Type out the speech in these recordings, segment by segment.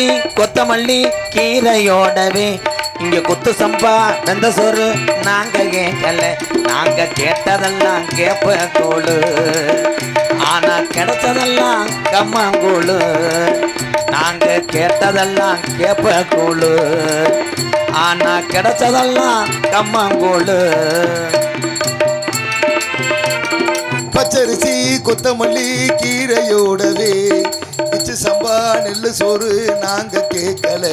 கொத்தமல்லி கீரையோடவே இங்க குத்து சம்பா வெந்த சோறு நாங்க கேட்கல. நாங்க கேட்டதெல்லாம் கேப்ப கூழு ஆனா கிடைச்சதெல்லாம் கம்மங்கூழு. நாங்க கேட்டதெல்லாம் கேப்ப கூழு ஆனா கிடைச்சதெல்லாம் கம்மங்கூழு. பச்சரிசி கொத்தமல்லி கீரையோட நெல்லு சோறு நாங்க கேட்கல.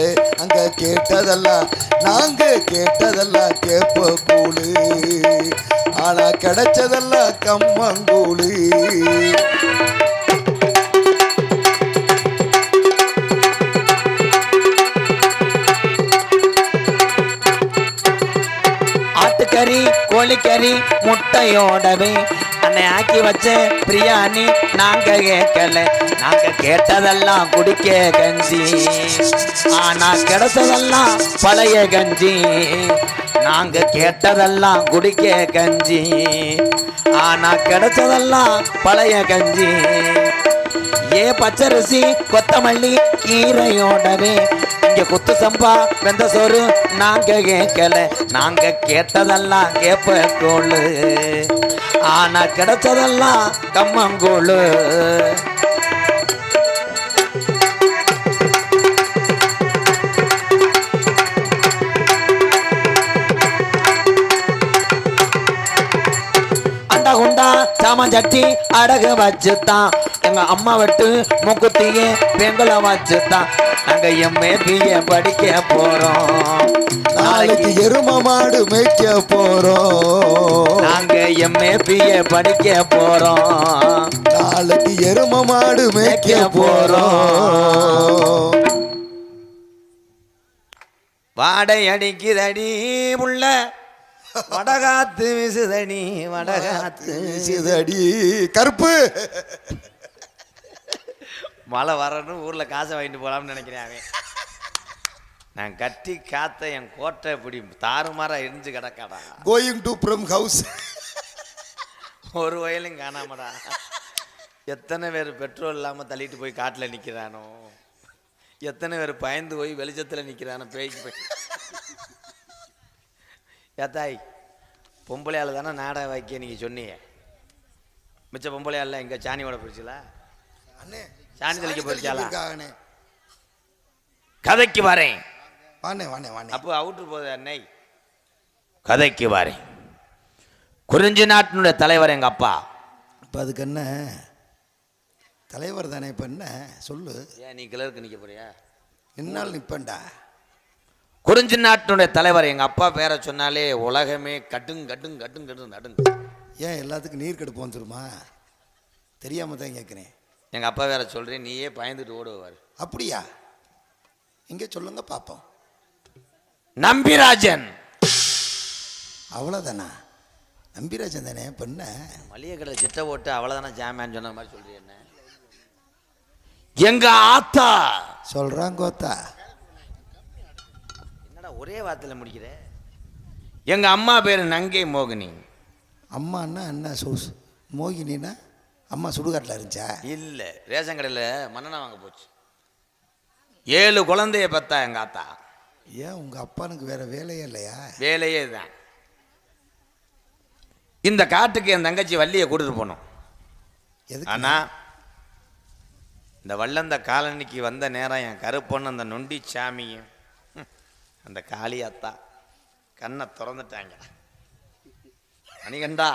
அங்க கேட்டதெல்லாம் நாங்க கேட்டதெல்லாம் கேப்ப கூழு ஆனா கிடைச்சதெல்லாம் கம்மங்கூழு ஆட்டுக்கறி கோழிக்கறி முட்டையோடவே அன்னை ஆக்கி வச்ச பிரியாணி நாங்க கேட்கல. நாங்க கேட்டதெல்லாம் குடிக்க கஞ்சி. ஆனா கிடைச்சதெல்லாம் பழைய கஞ்சி. நாங்க கேட்டதெல்லாம் குடிக்க கஞ்சி. ஆனா கிடைச்சதெல்லாம் பழைய கஞ்சி. ஏ பச்சரிசி கொத்தமல்லி கீரையோடவே. இங்க குத்து சம்பா வெந்த சோறு நாங்க கேட்கல. நாங்க கேட்டதெல்லாம் கேப்ப கூழு ஆனா கிடைச்சதெல்லாம் கம்மங்கூழு. அண்டா குண்டா சாமான் சட்டி அடகு வச்சுத்தான். எங்க அம்மா விட்டு மூக்குத்திய பெண்களை வச்சுத்தான் நாங்க எம்ஏ பிஏ படிக்க போறோம். நாளைக்கு எரும மாடு மேய்க்க போறோம். நாங்க எம்ஏ பிஏ படிக்க போறோம். நாளைக்கு எரும மாடு மேய்க்க போறோம். வாடை அடிக்குதடி உள்ள. வடகாத்து விசுதடி வடகாத்து சிதடி கருப்பு. மழை வரணும் ஊர்ல காசை வாங்கிட்டு போலாம்னு நினைக்கிறேன் அவன். நான் கட்டி காத்த என் கோட்டை இப்படி தாறுமாறா எரிஞ்சு கிடக்காடா. கோயிங் டு ஃப்ரம் ஹவுஸ் ஒரு வயலும் காணாமடா. எத்தனை பேர் பெட்ரோல் இல்லாமல் தள்ளிட்டு போய் காட்டில் நிற்கிறானோ எத்தனை பேர் பயந்து போய் வெளிச்சத்தில் நிற்கிறானோ பேய்க்கு போய். ஏத்தாய் பொம்பளையால் தானே நாடகம் வைக்க நீங்கள் சொன்னீங்க. மிச்ச பொம்பளையால் எங்கே சாணியோட போயிடுச்சுல அண்ணே சாணி தெளிக்க போயிருக்காங்கண்ணே. கதைக்கு வரேன். வாண்ணே வாண்ணே வாண்ணே. அப்போ அவுட்ரு போகுது அன்னை. கதைக்கு வரேன். குறிஞ்சி நாட்டினுடைய தலைவர் எங்கள் அப்பா? இப்போ அதுக்கு என்ன? தலைவர் தானே இப்போ என்ன? சொல்லு. ஏன் நீ கிளருக்கு நிற்க போறியா? என்னால் நிப்பேன்டா. குறிஞ்சி நாட்டினுடைய தலைவர் எங்கள் அப்பா பேரை சொன்னாலே உலகமே கட்டுங் கட்டுங் கட்டுங் கட்டு நடுங்க ஏன் எல்லாத்துக்கும் நீர் கடுப்பு வந்துருமா தெரியாம தான் கேட்குறேன் எங்கள் அப்பா வேற சொல்கிறேன் நீயே பயந்துட்டு ஓடுவார் அப்படியா? எங்கே சொல்லுங்க பார்ப்போம் நம்பிராஜன். அவ்வளோதானா நம்பிராஜன் தானே என்ன மளிகை கடை சிட்ட ஓட்டு அவ்வளோதானே ஜாமியான்னு சொன்ன மாதிரி சொல்கிறேன் எங்க ஆத்தா. சொல்கிறான் கோத்தா. என்னடா ஒரே வார்த்தையில் முடிக்கிற? எங்க அம்மா பேர் நங்கை மோகினி. அம்மான்னா என்ன சூஸ்? மோகினின்னா? அம்மா சுடுகாட்டில் இருந்துச்சா? இல்லை ரேஷன் கடையில் மண்ணெண்ணெய் வாங்க போச்சு. ஏழு குழந்தைய பெத்தா எங்க ஆத்தா. ஏன் உங்கள் அப்பானுக்கு வேற வேலையே இல்லையா? வேலையே தான் இந்த காட்டுக்கு என் தங்கச்சி வள்ளியை கூட்டிட்டு போனோம். எதுக்கு? ஆனா இந்த வல்லந்த காலனிக்கு வந்த நேரம் என் கருப்பொண்ணு அந்த நொண்டி சாமியும் அந்த காளி அத்தா கண்ணை திறந்துட்டாங்க. மணிகண்டா.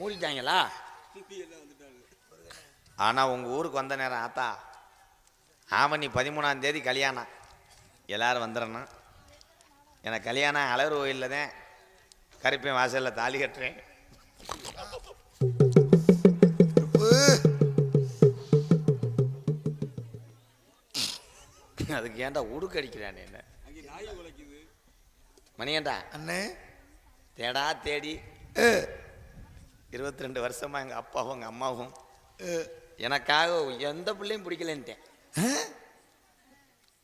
மூடிட்டாங்களா? ஆனா உங்க ஊருக்கு வந்த நேரம் ஆத்தா ஆவணி பதிமூணாம் தேதி கல்யாணம். எல்லாரும் வந்துடணும். எனக்கு கல்யாணம் அழகு கோயிலில் தான் கருப்பேன் வாசலில் தாலி கட்டுறேன். அதுக்கு ஏன்டா உடுக்கு அடிக்கிறானே என்ன? மணியண்டா அண்ணே. தேடா தேடி. இருபத்தி ரெண்டு வருஷமா எங்கள் அப்பாவும் எங்கள் அம்மாவும். எனக்காக எந்த பிள்ளையும் பிடிக்கலன்ட்டேன்.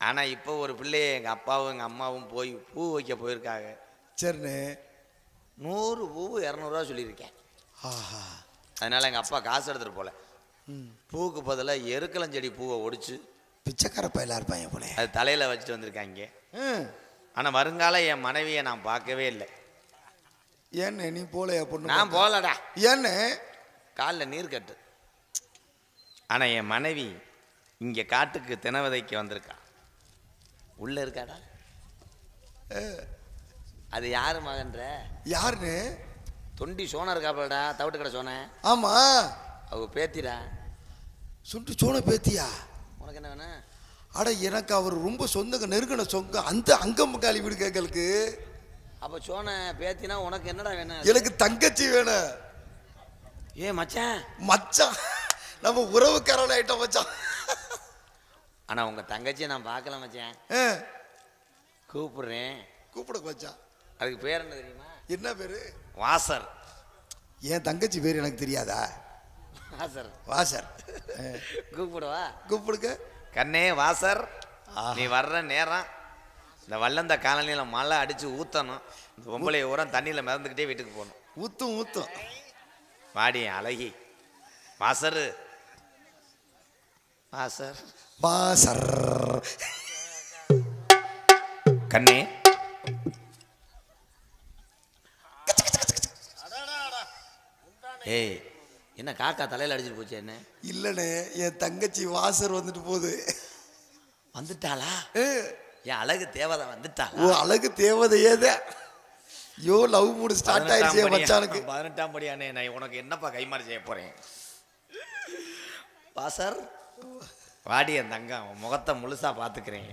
ஆனால் இப்போ ஒரு பிள்ளைய எங்கள் அப்பாவும் எங்கள் அம்மாவும் போய் பூ வைக்க போயிருக்காங்க. சரிண்ணே. நூறு பூ இரநூறுவா சொல்லியிருக்கேன். ஆஹா. அதனால் எங்கள் அப்பா காசு எடுத்துகிட்டு போகல பூவுக்கு பதிலாக எருக்கலஞ்செடி பூவை ஒடிச்சு பிச்சைக்கார பயிலா இருப்பாங்க போல அது தலையில் வச்சுட்டு வந்திருக்காங்க. ஆனால் வருங்கால என் மனைவியை நான் பார்க்கவே இல்லை. ஏன்னு நீ போலையா பொண்ணு நான் போகலடா. ஏன்னு? காலில் நீர் கட்டு. ஆனால் என் மனைவி இங்கே காட்டுக்கு தினவதைக்கு வந்திருக்கா. உள்ளே இருக்காடா? அது யார் மகன்ற? யாருன்னு? தொண்டி சோனா இருக்காப்பலடா தவிட்டு கடை சோனேன் ஆமா. அவ பேத்திடா. சுண்டு சோன பேத்தியா? உனக்கு என்ன வேணும்? அட எனக்கு அவர் ரொம்ப சொந்தங்க நெருங்கின சொங்க அந்த அங்கம் காலி வீடு கேட்கலுக்கு அப்போ சோனை பேத்தினா உனக்கு என்னடா வேணும்? எனக்கு தங்கச்சி வேணும். ஏ மச்சான். மச்சான். நம்ம உறவுக்காரன் ஆயிட்டோம் மச்சான். ஆனால் உங்கள் தங்கச்சியை நான் பார்க்கல மச்சான். கூப்பிடுறேன். கூப்பிட மச்சான். அதுக்கு பேர் என்ன தெரியுமா? என்ன பேரு? வாசர். என் தங்கச்சி பேர் எனக்கு தெரியாதா? வாசர். வாசர். கூப்பிடுவா கூப்பிடுங்க. கண்ணே வாசர். நீ வர்ற நேரம் இந்த வல்லந்த காலனியில் மழை அடித்து ஊற்றணும் இந்த பொம்பளை உரம் தண்ணியில் மிதந்துக்கிட்டே வீட்டுக்கு போகணும். ஊத்தும் வாடி என் அழகி. வாசர். வாசர். வாசர். கண்ணே. ஏய் என்ன காக்கா தலையில் அடிச்சிட்டு போச்சு என்ன? இல்லைண்ணே என் தங்கச்சி வாசர் வந்துட்டு போகுது. வந்துட்டாளா? என் அழகு தேவதை ஓ வந்துட்டாளா அழகு தேவதையே தான் யோ லவ் மூடு ஸ்டார்ட் ஆயிடுச்சு மச்சானுக்கு. பதினெட்டாம் படியானே நான் உனக்கு என்னப்பா கைமாறி செய்ய போறேன்? வாசர் வாடி என் தங்கம். உன் முகத்தை முழுசா பாத்துக்கிறேன்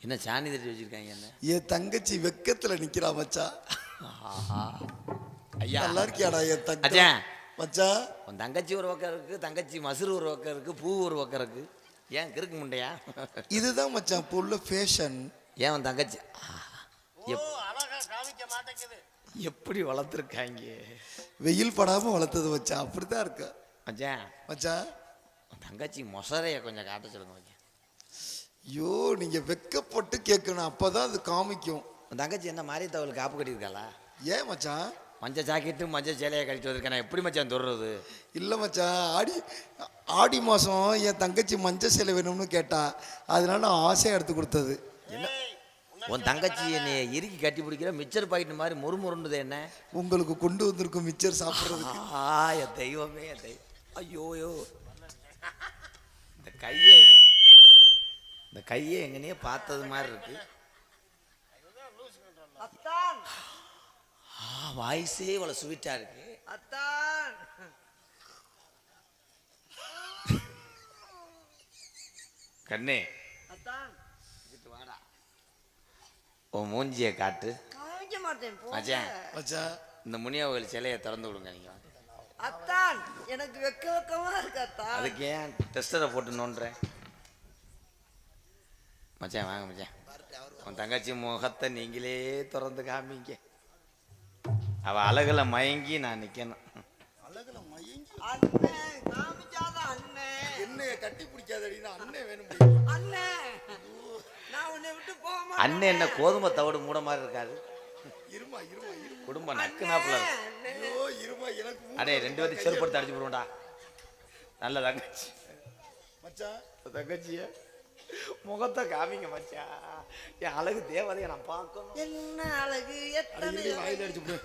என்ன சாணி தட்டி வச்சிருக்காங்க என்ன? என் தங்கச்சி வெக்கத்துல நிக்கிறா மச்சான். ஆஹா. ஐயா நல்லா இருக்கியாடா என் தங்க அஜயன். மச்சான் உன் தங்கச்சி ஒரு பக்கம் இருக்கு தங்கச்சி மசுறு ஒரு பக்கம் இருக்கு பூ ஒரு பக்கம் இருக்கு. ஏன் கிறுக்கு முண்டையா? இதுதான் மச்சான் இப்போ உள்ள ஃபேஷன் ஏன் உன் தங்கச்சி? ஆ, எப்- எப்படி வளர்த்துருக்காங்க? வெயில் படாம வளர்த்தது மச்சான் அப்படிதான் இருக்க. மச்சான் மச்சான் உன் தங்கச்சி மொசரைய கொஞ்சம் காட்ட சொல்லுங்க மச்சான் ஐயோ நீங்க வெக்கப்பட்டு கேட்கணும் அப்பதான் அது காமிக்கும். உன் தங்கச்சி என்ன மாதிரி தவள் காப்பு கட்டியிருக்காளா? ஏன் மச்சான் மஞ்சள் ஜாக்கெட்டு மஞ்சள் சேலையை கழிச்சு வந்திருக்கேன். நான் எப்படி மச்சான் தொடுறது? இல்லை மச்சான் ஆடி ஆடி மாதம் என் தங்கச்சி மஞ்சள் சேலை வேணும்னு கேட்டா அதனால நான் ஆசையாக எடுத்து கொடுத்தது. உன் தங்கச்சி என்னை இறுக்கி கட்டி பிடிக்கிற மிச்சர் பாக்கெட் மாதிரி முறுமுறுன்றது என்ன? உங்களுக்கு கொண்டு வந்திருக்கும் மிச்சர் சாப்பிட்றதுக்கு. ஆ என் தெய்வமே என் தெய்வம் ஐயோயோ இந்த கையை இந்த கையை எங்கனையே பார்த்தது மாதிரி இருக்கு. வாய்ஸே இவ்வளோ ஸ்வீட்டாக இருக்கு. அத்தான் கண்ணே. அத்தான் வாடா. உன் மூஞ்சியை காட்டு. காமிக்க மாட்டேன். மச்சான். மச்சான். இந்த முனியவர்கள் சிலையை திறந்து விடுங்க நீங்கள் அத்தான் எனக்கு வெக்க வெக்கமா இருக்கு அத்தான் அதுக்கு ஏன் டெஸ்டரை போட்டு நோண்டுறேன்? மச்சான் வாங்க மச்சான். உன் தங்கச்சி முகத்தை நீங்களே திறந்து காமிங்க. அவ அழகுல மயங்கி நான் நிக்கணும். அண்ணே காமிச்சாதான் அண்ணே. என்ன கட்டி பிடிக்காதடினா அண்ணன் வேணும் அண்ணே நான் உன்னை விட்டு போக மாட்டேன். அண்ணன் என்ன கோதுமை தவிடு மூட மாதிரி இருக்காது இருமா இருமா குடும்பம் நக்கு நாப்புல இருமா எனக்கு அடே ரெண்டு பேரும் செருப்படுத்து அடிச்சு போடுவோம்டா. நல்ல தங்கச்சி. மச்சான். தங்கச்சிய? முகத்தை காமிங்க மச்சான். என் அழகு தேவதையை நான் பார்க்கணும். என்ன அழகு? எத்தனை வாயில அடிச்சு விடு.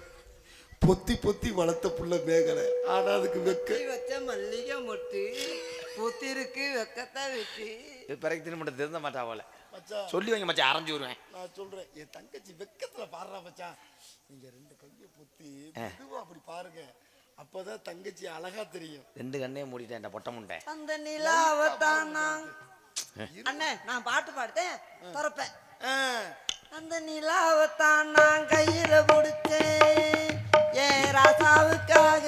பொத்தி பொத்தி வளர்த்த புள்ள மேகலை ஆனா அதுக்கு வெக்க. வச்ச மல்லிகை மொட்டு. புத்திருக்கு வெக்கத்தை விட்டு இது பிறகு திரும்ப திருந்த மாட்டா போல மச்சான். சொல்லி வைங்க மச்சான் அரைஞ்சு விடுவேன். நான் சொல்றேன் என் தங்கச்சி வெக்கத்துல பாடுறா மச்சான். நீங்க ரெண்டு கையை பொத்தி மெதுவா அப்படி பாருங்க. அப்பதான் தங்கச்சி அழகா தெரியும். ரெண்டு கண்ணையும் மூடிட்டேன் இந்த பொட்டை முண்டை. அந்த நிலாவத்தான் நான் அண்ணே நான் பாட்டு பாடுத்தேன் திறப்பேன். அந்த நிலாவத்தான் நான் கையில பிடிச்சேன். ஏன் ராசாவுக்காக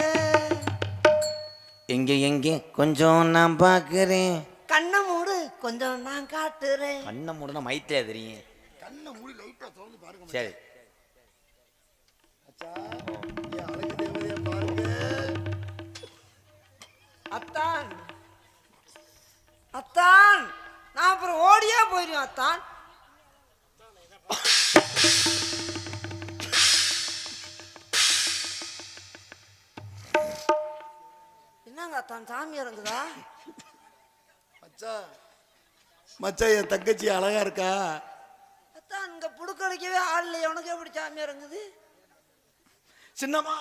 எங்க எங்க? கொஞ்சம் நான் பார்க்குறேன். கண்ணை மூடு கொஞ்சம் நான் காட்டுறேன். கண்ணை மூடனா மைத்திலே தெரியும். கண்ணை மூடி லைட்டா திறந்து பாருங்க சரி. அழகு தேவதையா பாருங்க. அத்தான். அத்தான். நான் அப்புறம் ஓடியே போயிடுவேன் அத்தான். மச்சான் என் தங்கச்சி அழகா இருக்கா? அத்தான் இங்க புடுக்கடிக்கவே ஆள் இல்லையே. உனக்கு எப்படி சாமி இறங்குது? சின்னம்மா.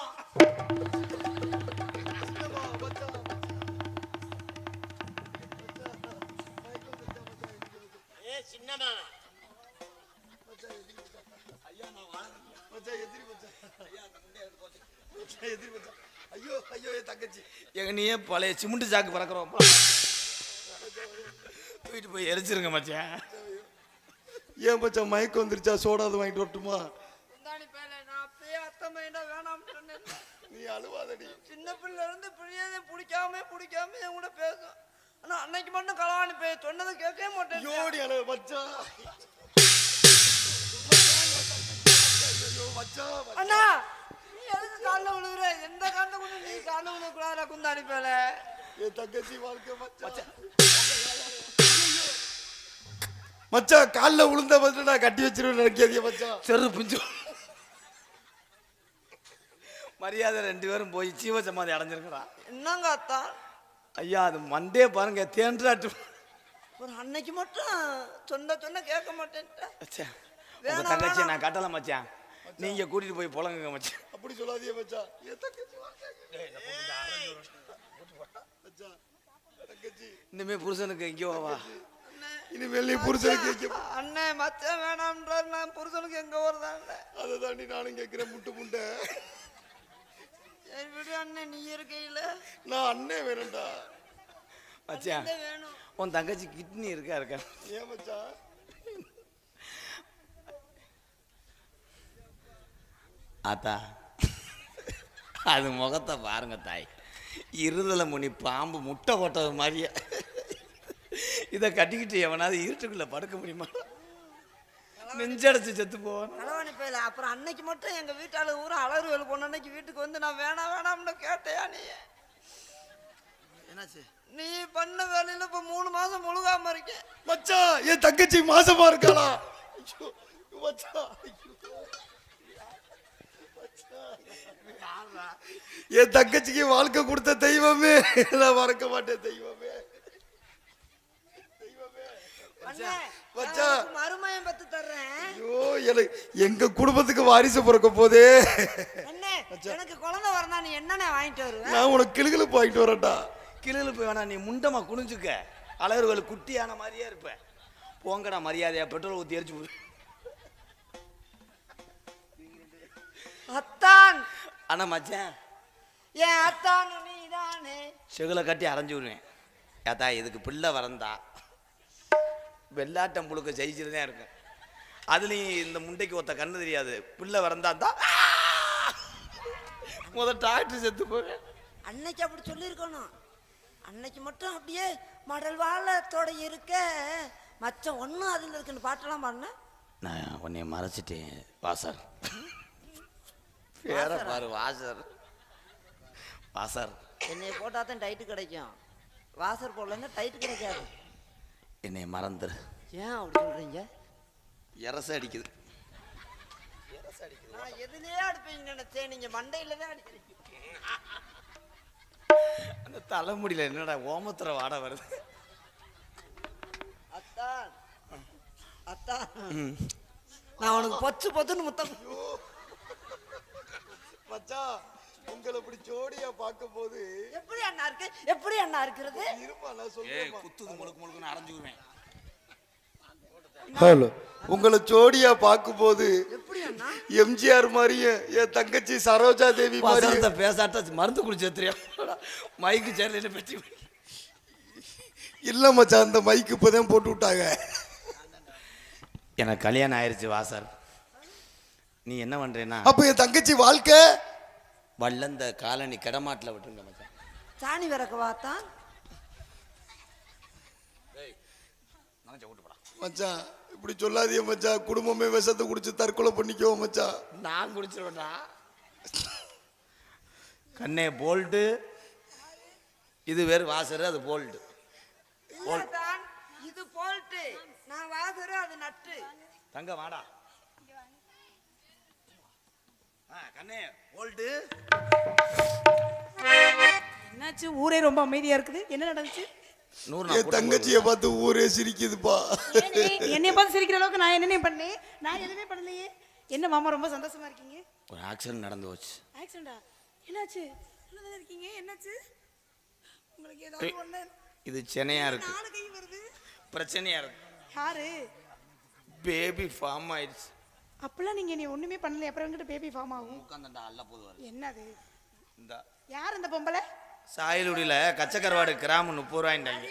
மச்சான், எதிரி மச்சான். மச்சான், எதிரி மச்சான். ஐயோ ஐயோ என் தங்கச்சி. எங்க நீயே பழைய சிமெண்ட் சாக்கு பறக்கிறோம் தூக்கிட்டு போய் எரிச்சிருங்க மச்சான். ஏன் மச்சான் மயக்கம் வந்துருச்சா? சோடாது வாங்கிட்டு வரட்டுமா? நீ அழுவாதடி. சின்ன பிள்ளை இருந்து பிள்ளையதே பிடிக்காம பிடிக்காம என் கூட பேசும் ஆனா அன்னைக்கு மட்டும் களவாணி போய் சொன்னதை கேட்கவே மாட்டேன். யோடி அழகு மச்சான் அண்ணா நீ எதுக்கு காலில் விழுகுற? எந்த காலில் கொண்டு நீ காலில் விழுகக்கூடாதா குந்தாணி பேல. என் தங்கச்சி வாழ்க்கை மச்சான் மச்சான் காலில் விழுந்த வந்து நான் கட்டி வச்சிருவேன் நினைக்காதீங்க மச்சான். செரு பிஞ்சு. மரியாதை ரெண்டு பேரும் போய் சீவ சமாதி அடைஞ்சிருக்கடா. என்னங்க அத்தான் ஐயா அது மண்டே பாருங்க தேன்றாட்டு. ஒரு அன்னைக்கு மட்டும் சொன்ன சொன்ன கேட்க மச்சான் உங்க வேணாம். நான் கட்டல மச்சான் நீங்க கூட்டிட்டு போய் புலங்குங்க மச்சான் அப்படி சொல்லாதீங்க மச்சான் தங்கச்சி தங்கச்சி. இனிமே புருஷனுக்கு எங்கேயோ வா. இனிமேல் நீ புருஷனுக்கு அண்ணே மச்சான் வேணாம்ன்றார். நான் புருஷனுக்கு எங்க வருதான் அதை தாண்டி நானும் கேட்கிறேன் முட்டு முண்டை சரி விடு அண்ணே நீ இருக்கையில. நான் அண்ணே வேணும்டா. மச்சான் அண்ணே வேணும். உன் தங்கச்சி கிட்னி இருக்கா இருக்கா? ஏன் மச்சான்? ஆத்தா அது முகத்தை பாருங்க தாய். இருதலை முனி பாம்பு முட்டை போட்டது மாதிரியே. இதை கட்டிக்கிட்டு எவனாவது இருட்டுக்குள்ள படுக்க முடியுமா? நெஞ்சடைச்சு செத்து போவான். களவாணி போயில? அப்புறம் அன்னைக்கு மட்டும் எங்க வீட்டாளு ஊரா அலறு வேலை போன அன்னைக்கு வீட்டுக்கு வந்து நான் வேணாம் வேணாம்னு கேட்டையா நீ? என்னாச்சு? நீ பண்ண வேலையில இப்ப மூணு மாசம் முழுகாம இருக்கேன் மச்சான் என் தங்கச்சி மாசமா இருக்காளா? ஐயோ, மச்சான் ஐயோ. மச்சான். என் தங்கச்சிக்கு வாழ்க்கை கொடுத்த தெய்வமே. நான் மறக்க மாட்டேன் தெய்வமே அண்ணே, மச்சான். நான் உனக்கு மருமயம் பத்து தர்றேன். ஐயோ எனக்கு எங்க குடும்பத்துக்கு வாரிசு பிறக்க போதே. அண்ணே எனக்கு குழந்தை வரனா நீ என்னண்ணே வாங்கிட்டு வருவ? நான் உனக்கு கிளுகிழப்பு வாங்கிட்டு வரேன்டா. கிளியில் போய் வேணா நீ முண்டமா குனிஞ்சுக்க. அழகர்கள் குட்டியான மாதிரியே இருப்ப. போங்கடா மரியாதையா பெட்ரோல் ஊற்றி எரிச்சு விடு அத்தான். ஆனா மச்சான். என் அத்தான் நீதானே. செகுலை கட்டி அரைஞ்சு விடுவேன். ஏத்தா இதுக்கு பிள்ளை வரந்தா வெள்ளாட்டம் புழுக்க ஜெயிச்சுட்டு தான் இருக்கேன். அதுலேயும் இந்த முண்டைக்கு ஒருத்த கண்ணு தெரியாது. பிள்ளை வரந்தா தான் முத டாக்டர் செத்து போவேன். அன்னைக்கு அப்படி சொல்லியிருக்கணும். அன்னைக்கு மட்டும் அப்படியே மடல் வாழத்தோட இருக்க. மச்சம் ஒன்றும் அதில் இருக்குன்னு பாட்டெல்லாம் பாடின? நான் உன்னை மறைச்சிட்டேன் வாசர். பேர பாரு வாசர். வாசர். என்னை போட்டால் தான் டைட்டு கிடைக்கும். வாசர் போடலன்னா டைட்டு கிடைக்காது. என்னை மறந்துரு. ஏன் அப்படி சொல்கிறீங்க இரச அடிக்குது. நான் எதுலயே அடிப்பீங்க நினைச்சேன். நீங்க மண்டையில தான் அடிக்கிறீங்க. அந்த தலைமுடியில என்னடா ஓமத்துற வாடை வருது? அத்தான் அத்தான் நான் உனக்கு பொச்சு பொத்துன்னு முத்தம். மச்சான். உங்களை இப்படி ஜோடியா பார்க்கும் போது எப்படி அண்ணா இருக்கு? எப்படி அண்ணா இருக்கிறது? இருப்பா நான் ஏய் சொல்றேன் குத்துது முழுக்கு முழுக்குன்னு அரைஞ்சுக்குவேன். ஹலோ உங்களை ஜோடியா பார்க்கும்போது எப்படி அண்ணா? எம்ஜிஆர் மாதிரியும் என் தங்கச்சி சரோஜா தேவி மாதிரியும் பேசாட்ட மருந்து குடிச்சு தெரியும் மைக்கு சேரல பற்றி இல்ல மச்சான் அந்த மைக் இப்பதான் போட்டு விட்டாங்க. எனக்கு கல்யாணம் ஆயிருச்சு வாசர் நீ என்ன பண்றேன்னா? அப்ப என் தங்கச்சி வாழ்க்கை? வல்லந்த காலனி கிடமாட்டில் விட்டுருங்க மச்சான். சாணி விறக்கவா தான் மச்சான் இப்படி சொல்லாதீங்க மச்சான். குடும்பமே விஷத்தை குடிச்சு தற்கொலை பண்ணிக்கோ மச்சான். நான் குடிச்சிருவேன்டா. கண்ணே போல்ட்டு. இது வேறு வாசர் அது போல்ட்டு. தான். இது போல்ட்டு. நான் வாசரு அது நட்டு. தங்க வாடா. கண்ணே என்ன என்னாச்சு? ஊரே ரொம்ப அமைதியா இருக்குது. என்ன நடந்துச்சு? என் தங்கச்சியை பார்த்து ஊரே சிரிக்குதுப்பா. என்னைய பார்த்து சிரிக்கிற அளவுக்கு நான் என்னென்ன பண்ணேன்? நான் எதுவுமே பண்ணலையே. என்ன மாமா ரொம்ப சந்தோஷமா இருக்கீங்க? ஒரு ஆக்சிடென்ட் நடந்து போச்சு. ஆக்சிடென்டா என்னாச்சு? இருக்கீங்க? என்னாச்சு? உங்களுக்கு ஏதாவது ஒண்ணு. இது சென்னையா இருக்கு. பிரச்சனையா இருக்கு. யாரு? பேபி ஃபார்ம் ஆயிடுச்சு. அப்பெல்லாம் நீங்க நீ ஒண்ணுமே பண்ணல அப்புறம் எங்கிட்ட பேபி ஃபார்ம் ஆகும். உட்காந்துட்டா அல்ல போதுவாரு என்னது? இந்த யார் இந்த பொம்பளை? சாயலுடியில கச்சக்கருவாடு கிராம் முப்பது ரூபாய்ண்டாங்க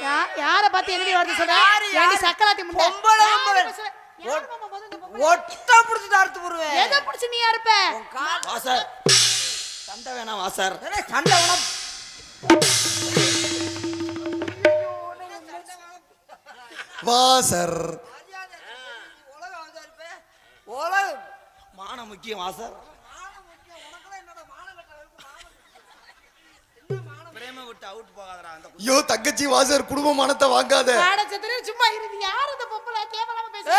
யா- யார பார்த்து என்னடி வார்த்தை சொல்ற? ஏண்டி சக்கராத்தி முண்டை? பொம்பளை, யாரு? யாரு? ஒட்ட புடிச்சிட்டு அறுத்து போடுவேன். எதை புடிச்சு நீ யாருப்ப வாசார் சண்டை வேணாம் வாசார் சண்டை உணவு வா சார் உலகம் மானம் முக்கியம் வாசார் பிரேம விட்டு அவுட் போகாதடா அந்த கு- ஐயோ தங்கச்சி வாசர் குடும்ப மனத்தை வாங்காத. சும்மா இருந்து யார் இந்த பொம்பளை? கேவலாம பேச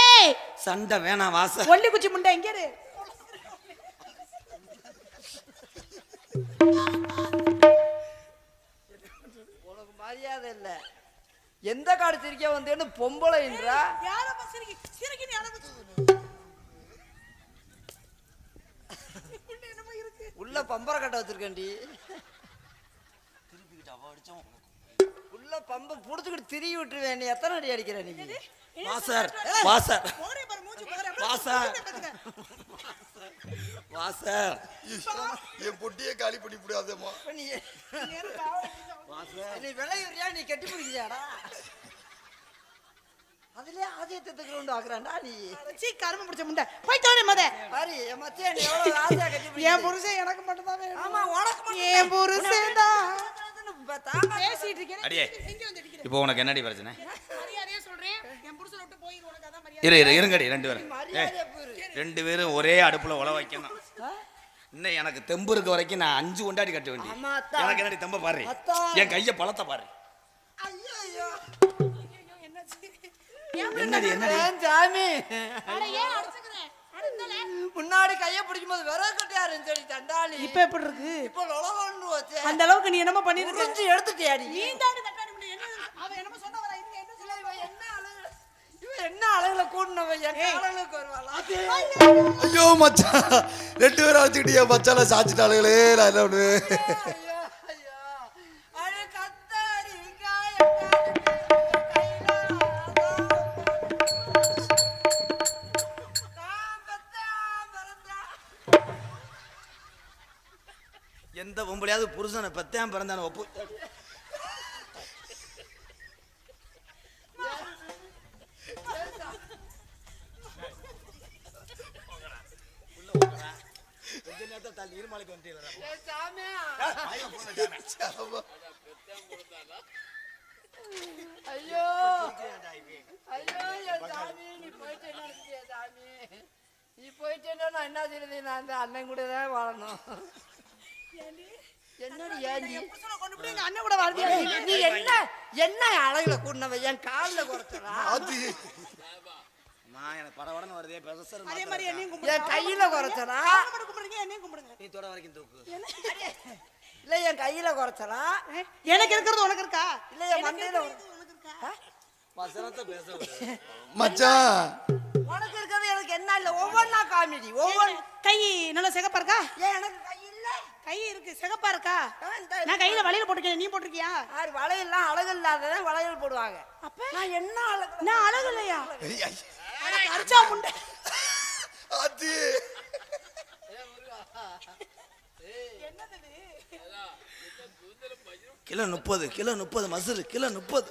ஏய்! சண்டை வேணாம் வாசார் ஒல்லி குச்சி முண்டை எங்க இரு? உனக்கு மரியாதை இல்ல. எந்த காடு சிரிக்க வந்தேன்னு பொம்பளைன்றா யார சிரிக்கி? நீ அடவு என்னமோ இருக்கு உள்ள பம்பர கட்ட வச்சிருக்கேன்டி. உள்ள பம்ப புடிச்சுக்கிட்டு திரும்பி விட்டுருவேன். நீ எத்தனை அடி அடிக்கிற நீ? வாசார் வாசார். போறே பாரு மூஞ்சி பாரு வாசார். வாசார். என் பொட்டியே காலி பண்ணி விடாதம்மா. நீ விளையுறியா நீ கட்டி பிடிக்கிறியாடா? அதுலயே ஆதியத்துக்கு கொண்டு ஆக்குறான்டா நீ. சீ கரும பிடிச்ச முண்டை. போய் தோணே மத. பாரு என் மச்சான் நீ எவ்வளவு கட்டி என். புருஷன் எனக்கு மட்டும் தான் வேணும். ஆமா உனக்கு மட்டும் என் புருஷன் தான்? பேசிட்டு இருக்கேன். அடியே. இப்போ உனக்கு என்னடி பிரச்சனை? மரியாதையா சொல்றேன். என் புருஷனை விட்டு போயிரு உனக்கு அதான் மரியாதை இரு இரு இருங்கடி ரெண்டு பேரும். ரெண்டு பேரும் ஒரே அடுப்புல உழ வைக்கணும். இன்னும் எனக்கு தெம்பு இருக்க வரைக்கும் நான் அஞ்சு கொண்டாடி கட்ட வேண்டி ஆமா, அத்தா. எனக்கு என்னடி தெம்ப பாரு. என் கைய பழத்தை பாரு. என்னடி என்னடி ஏன் சாமி? முன்னாடி கைய பிடிக்கும் போது விரல் கட்டியா இருந்துச்சு தண்டாளி இப்ப எப்படி இருக்கு? இப்ப வச்சு அந்த அளவுக்கு நீ என்னமோ பண்ணிருக்க. புரிஞ்சு எடுத்துட்டியாடி. நீ தாண்டி தட்டாடி என்ன அவ என்னமோ சொன்ன வரா இருங்க என்ன சொல்ல என்ன அழகு? இவன் என்ன அழகுல கூடினவன் என் காலங்களுக்கு வருவாளா ஐயோ. மச்சான். ரெண்டு பேரும் அழைச்சிக்கிட்டு என் மச்சால சாச்சிட்டாளுகளே நான் என்ன பண்ணுவேன்? புருஷனை பத்தாம் பிறந்தான ஒப்பு. கொஞ்ச நேரத்தை தள்ளி இருமலைக்கு வந்துட்டு சாமி ஆமா. ஐயோ ஐயோ என் சாமி? நீ சாமி நான் என்ன செய்யறது? நான் அந்த அண்ணன் கூட தான் வாழணும் என்னடி ஏண்டி புருஷனை கொண்டு போய் எங்க அண்ணன் கூட வாழ்ந்தியா நீ என்ன என்ன அழகுல கூடினவ? என் காலில் எனக்கு வருதே பிரசர் அதே மாதிரி என்னையும் கும்பிடுங்க என் கையில கும்பிடு கும்பிடுங்க என்னையும் கும்பிடுங்க. நீ தொட வரைக்கும் தூக்கு. இல்ல என் கையில குறைச்சலா? ஏ, எனக்கு இருக்கிறது உனக்கு இருக்கா? இல்ல என் மண்டையில உனக்கு இருக்கா? வசனத்தை பேச விடு. மச்சான். உனக்கு இருக்கிறது எனக்கு என்ன இல்ல? ஒவ்வொன்னா காமெடி ஒவ்வொரு கை நல்லா சிகப்பா இருக்கா? ஏன் எனக்கு கை கை இருக்கு சிகப்பா இருக்கா? நான் கையில வளையல் போட்டுருக்கேன் நீ போட்டிருக்கியா? யார் வளையல்லாம் அழகு இல்லாததான் வளையல் போடுவாங்க. அப்ப? நான் என்ன அழகு நான் அழகு இல்லையா. அரிச்சா முண்டை. ஆத்தி கிலோ முப்பது கிலோ முப்பது மசுரு கிலோ முப்பது.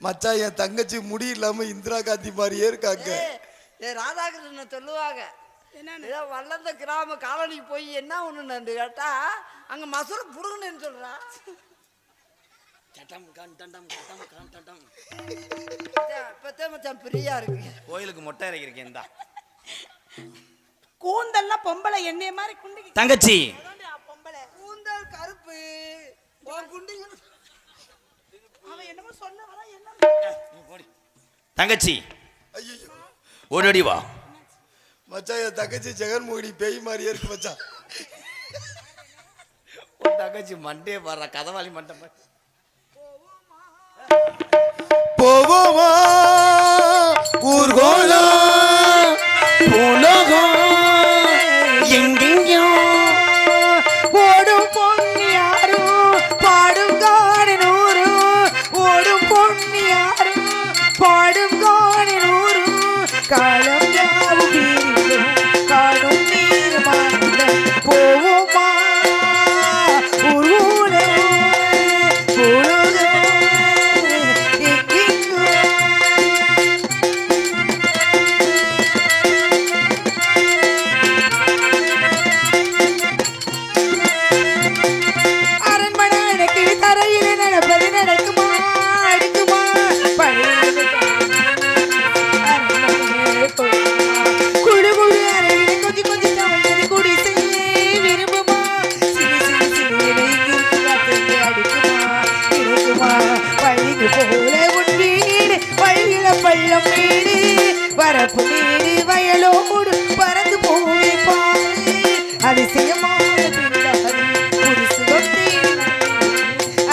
மச்சான் என் தங்கச்சி முடி இல்லாம இந்திரா காந்தி மாதிரியே இருக்காங்க. ராதாகிருஷ்ணன் சொல்லுவாங்க. ஏதோ வல்லந்த கிராம காலனிக்கு போய் என்ன ஒண்ணு கேட்டா அங்க மசூர புடுங்கன்னு சொல்றா. சட்டம் கன் டண்டம் கட்டம் கன் டண்டம் இப்பத்தே மச்சான் பிரியா இருக்கு. கோயிலுக்கு மொட்டை இறக்கிருக்கேன் இந்தா. கூந்தல்லாம் பொம்பளை என்னைய மாதிரி குண்டிக்கு தங்கச்சி. பொம்பளை. கூந்தல் கருப்பு. அவன் என்னமோ சொன்ன வரா என்ன தங்கச்சி. ஐயோ ஓடோடி வா. மச்சான் என் தங்கச்சி ஜெகன்மோகினி பேய் மாதிரியே இருக்கு மச்சான் தங்கச்சி மண்டே பாடுற கதவாளி மண்டை. போவோமா? ஊர்கோலம் உலகம் எங்கெங்கோ ஓடும் பொன்னியாரும் பாடும் காடனூரும் ஓடும் பொன்னியாரும் பாடும் காடனூரும் காலம் யாவும்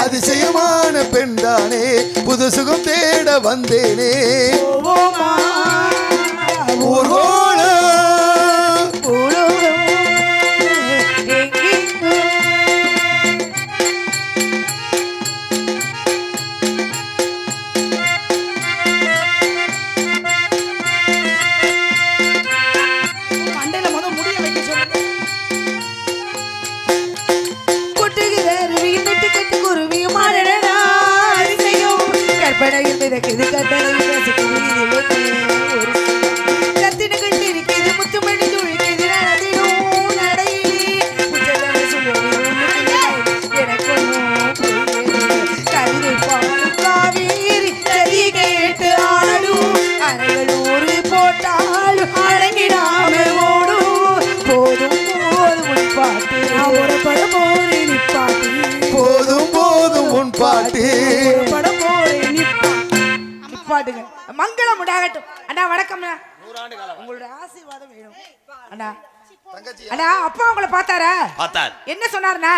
அதிசயமான பெண்தானே புது சுகம் தேட வந்தேனே. போவோமா போதும் உன் பாட்டு. ஒரு படம் போரே நிப்பாட்டுங்க மங்களம் உண்டாகட்டும். அண்ணா வணக்கம் உங்களோட ஆசீர்வாதம் வேணும். அண்ணா. தங்கச்சி அண்ணா அப்பா உங்களை பார்த்தாரா? பார்த்தார். என்ன சொன்னாருண்ணா?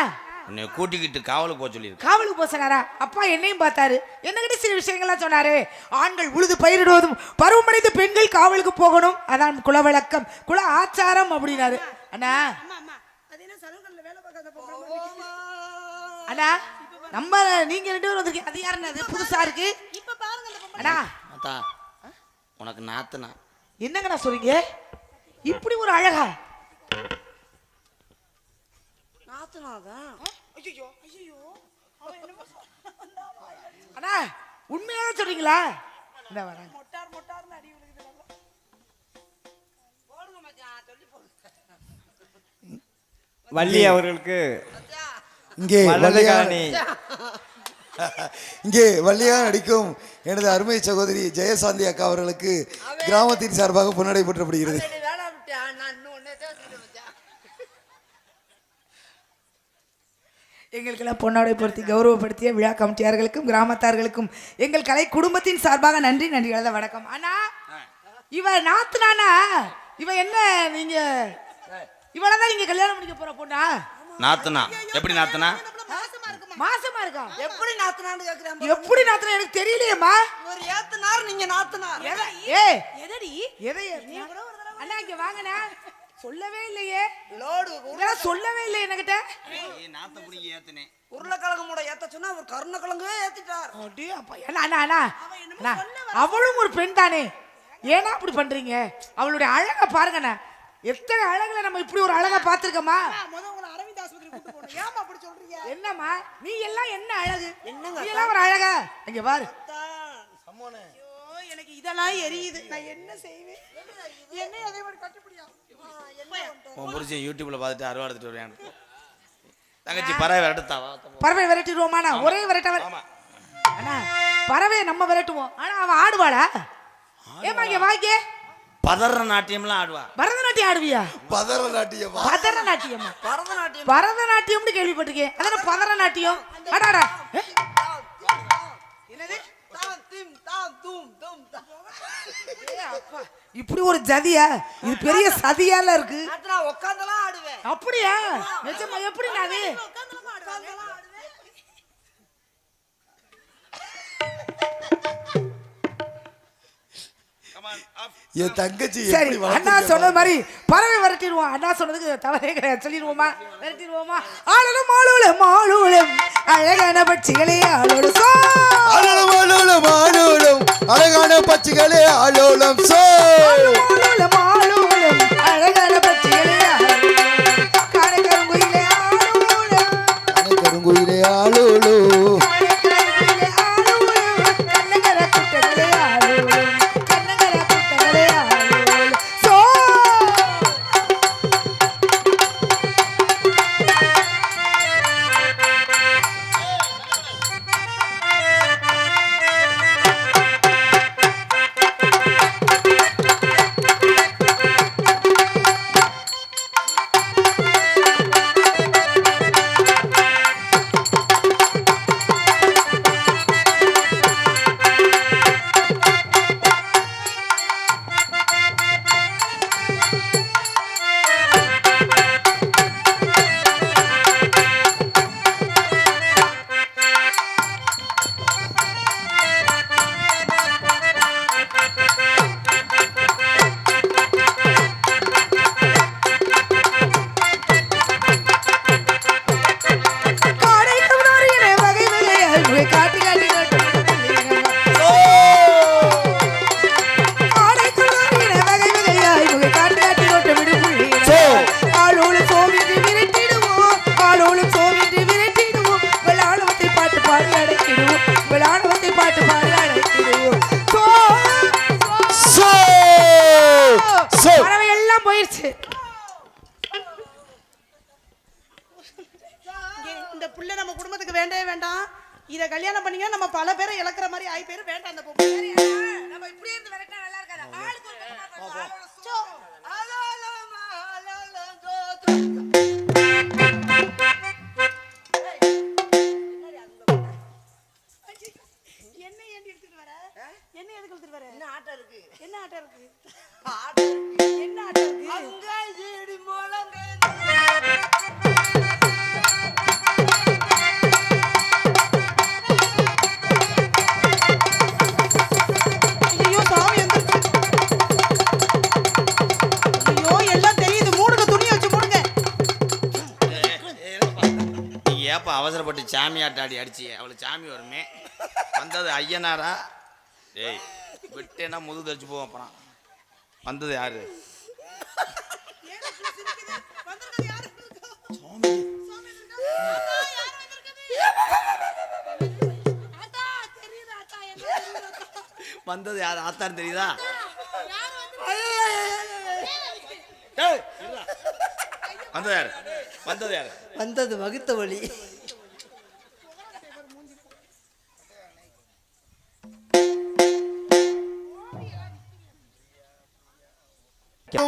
உன்னை கூட்டிக்கிட்டு காவலுக்கு போக சொல்லியிருக்கு காவலுக்கு போக சொன்னாரா? அப்பா என்னையும் பார்த்தாரு. என்னகிட்ட சில விஷயங்கள்லாம் சொன்னாரு. ஆண்கள் உழுது பயிரிடுவதும் பருவமடைந்த பெண்கள் காவலுக்கு போகணும். அதான் குலவழக்கம் குல ஆச்சாரம் அப்படின்னாரு. அண்ணா. அண்ணா. நம்ம நீங்க ரெண்டு பேரும் வந்திருக்கீங்க. அது யாருண்ணா அது புதுசா இருக்கு. அண்ணா. அத்தா உனக்கு நாத்துனா. என்னங்கண்ணா சொல்றீங்க? இப்படி ஒரு அழகா? அண்ணா உண்மையாக சொல்றீங்களா? இந்த வரேன் வள்ளி அவர்களுக்கு இங்கே வலது வள்ளியா காணி இங்கே வள்ளியா நடிக்கும் எனது அருமை சகோதரி ஜெயசாந்தி அக்கா அவர்களுக்கு கிராமத்தின் சார்பாக பொன்னடை போற்றப்படுகிறது. எங்களுக்கெல்லாம் பொன்னாடை பொருத்தி கௌரவப்படுத்திய விழா கமிட்டியார்களுக்கும் கிராமத்தார்களுக்கும் எங்கள் கலை குடும்பத்தின் சார்பாக நன்றி நன்றி கலந்த வணக்கம். அண்ணா இவ நாத்துனானா இவ என்ன நீங்க? இவளை தான் நீங்க கல்யாணம் பண்ணிக்க போற பொண்ணா? நாத்துனா. எப்படி நாத்துனா? மாசமா இருக்கா? எப்படி நாத்துனான்னு கேக்குறேன் எப்படி நாத்துனா? எனக்கு தெரியலையேம்மா. ஒரு ஏத்துனார் நீங்க நாத்துனார். ஏய் எதடி? எதை அண்ணா இங்க வாங்கண்ணா. சொல்லவே இல்லையே. லோடு இதெல்லாம் சொல்லவே இல்லை என்கிட்ட நாத்த உருளைக்கிழங்கு மூட ஏத்த சொன்னா அவர் கருணக்கிழங்கு ஏத்திட்டார். அடே அப்பா. அண்ணா அண்ணா அவளும் ஒரு பெண் தானே. ஏன்னா அப்படி பண்றீங்க? அவளுடைய அழகை பாருங்கண்ணா. எத்தனை அழகுல நம்ம இப்படி ஒரு அழகா பார்த்திருக்கோமா என்னம்மா? நீ எல்லாம் என்ன அழகு? நீ எல்லாம் ஒரு அழகா? இங்க பாரு. ஐயோ, எனக்கு இதெல்லாம் எரியுது. நான் என்ன செய்வேன்? என்ன அதே மாதிரி கட்டுப்படியா? உன் புருஷன் யூடியூப்ல பார்த்துட்டு அருவா எடுத்துட்டு வருவேன். தங்கச்சி பறவை விரட்டுத்தா வா பறவை விரட்டிடுவோமாண்ணா? ஒரே விரட்ட ஆமா. அண்ணா பறவையை நம்ம விரட்டுவோம். ஆனா அவன் ஆடுவாளா? ஏமா இங்க வாங்க பதற நாட்டியம்லாம் ஆடுவா. பரதநாட்டியம் ஆடுவியா? பதரநாட்டியமா பரதநாட்டியமா பரதநாட்டியம். பரதநாட்டியம்னு கேள்விப்பட்டிருக்கேன். அதான பதரநாட்டியம் அடாடா. ஏ? என்னது? இப்படி ஒரு ஜதியா இது பெரிய சதியால இருக்கு. நாத்துனா உட்காந்தெல்லாம் ஆடுவேன். அப்படியா? நிஜமா எப்படி அது? என் தங்கச்சி சரி அண்ணா சொன்னது மாதிரி பறவை விரட்டிடுவோம். அண்ணா சொன்னதுக்கு தவறே கிடையாது. சொல்லிடுவோமா? விரட்டிடுவோமா? ஆளும் ஆளும் ஆளும் அழகான பட்சிகளே ஆளும் ஆளும் ஆளும் ஆளும் அழகான பட்சிகளே ஆளும் சோ. ஆளும் ஆளும் போட்டு சாமியாட்டாடி அடிச்சு அவளுக்கு சாமி வருமே. வந்தது ஐயனாரா? ஏய் விட்டேன்னா முதுகு தச்சு போவோம் அப்புறம் வந்தது யாரு? வந்தது யார்? ஆத்தார் தெரியுதா? வந்தது யார்? வந்தது யார்? வந்தது வகுத்த வழி.